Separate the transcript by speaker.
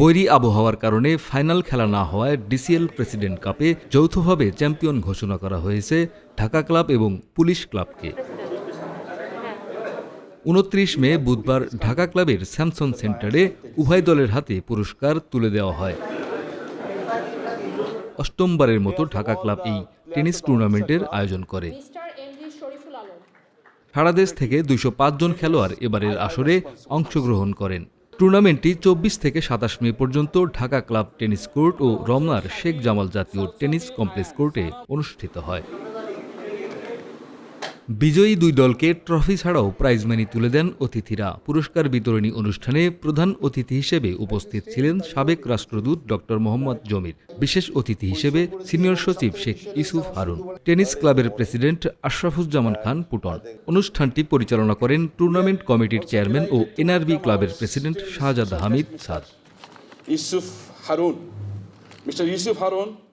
Speaker 1: বৈরী আবহাওয়ার কারণে ফাইনাল খেলা না হওয়ায় ডিসিএল প্রেসিডেন্ট কাপে যৌথভাবে চ্যাম্পিয়ন ঘোষণা করা হয়েছে ঢাকা ক্লাব এবং পুলিশ ক্লাবকে উনত্রিশ মে বুধবার ঢাকা ক্লাবের স্যামসন সেন্টারে উভয় দলের হাতে পুরস্কার তুলে দেওয়া হয় অষ্টমবারের মতো ঢাকা ক্লাব এই টেনিস টুর্নামেন্টের আয়োজন করে সারা দেশ থেকে দুইশো জন খেলোয়াড় এবারের আসরে অংশগ্রহণ করেন টুর্নামেন্টটি চব্বিশ থেকে সাতাশ মে পর্যন্ত ঢাকা ক্লাব টেনিস কোর্ট ও রমনার শেখ জামাল জাতীয় টেনিস কমপ্লেক্স কোর্টে অনুষ্ঠিত হয় বিজয়ী দুই দলকে ট্রফি ছাড়াও প্রাইজ মানি তুলে দেন অতিথিরা পুরস্কার বিতরণী অনুষ্ঠানে প্রধান অতিথি হিসেবে উপস্থিত ছিলেন সাবেক রাষ্ট্রদূত ডক্টর মোহাম্মদ জমির বিশেষ অতিথি হিসেবে সিনিয়র সচিব শেখ ইসুফ হারুন টেনিস ক্লাবের প্রেসিডেন্ট আশরাফুজ্জামান খান পুটন অনুষ্ঠানটি পরিচালনা করেন টুর্নামেন্ট কমিটির চেয়ারম্যান ও এনআরবি ক্লাবের প্রেসিডেন্ট শাহজাদ হামিদ সাদ ইসুফ হারুন মিস্টার ইউসুফ হারুন